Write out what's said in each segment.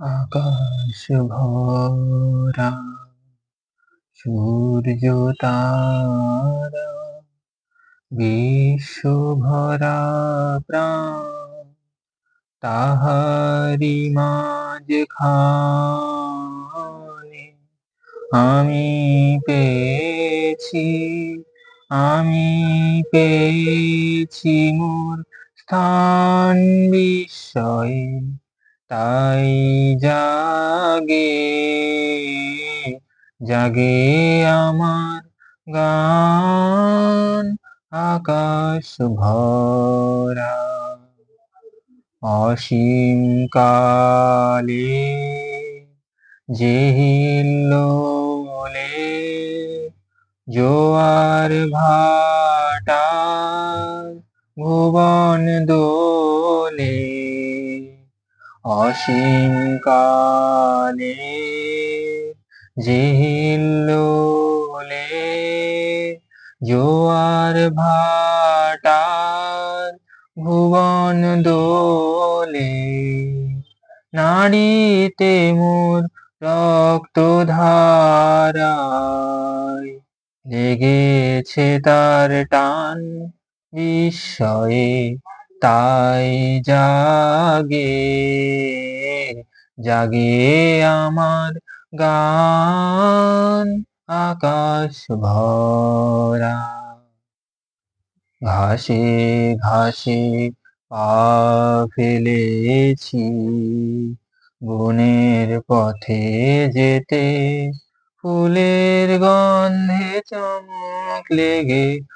আকাশ ভরা সূর্য তারা বিশ্ব ভরা প্রাণ তাহারি মাঝ খানে আমি পেয়েছি আমি পেয়েছি মোর স্থান বিস্ময়ে। তাই জাগে জাগে আমার গান আকাশ ভরা। অসীম কালে জেহিল্লোলে জোয়ার ভাটা ভুবন দোলে অসীম কালে জেহিল্লোলে জোয়ার ভাটার ভুবন দোলে নারীতে মোর রক্ত ধারায় লেগেছে তার টান বিস্ময়ে তাই জাগে জাগে আমার গান আকাশ ভরা। ঘাসে ঘাসে পা ফেলেছি, বনের পথে যেতে ফুলের গন্ধে চমক লেগে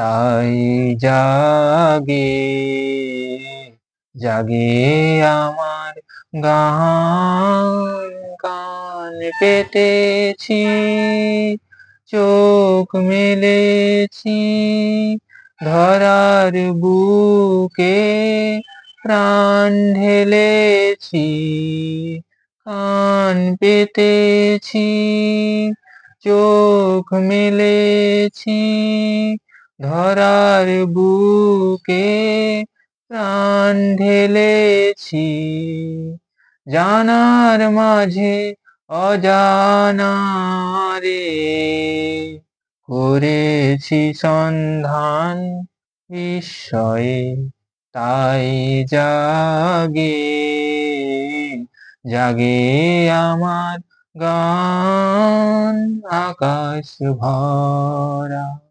তাই জাগে জাগে আমার গান কান পেতেছি চোখ মেলেছি, ধরার বুকে প্রাণ ঢেলেছি, কান পেতেছি, চোখ মেলেছি ধরার বুকে প্রাণ ঢেলেছি, জানার মাঝে অজানারে করেছি সন্ধান বিস্ময়ে, তাই জাগে জাগে আমার গান আকাশ ভরা।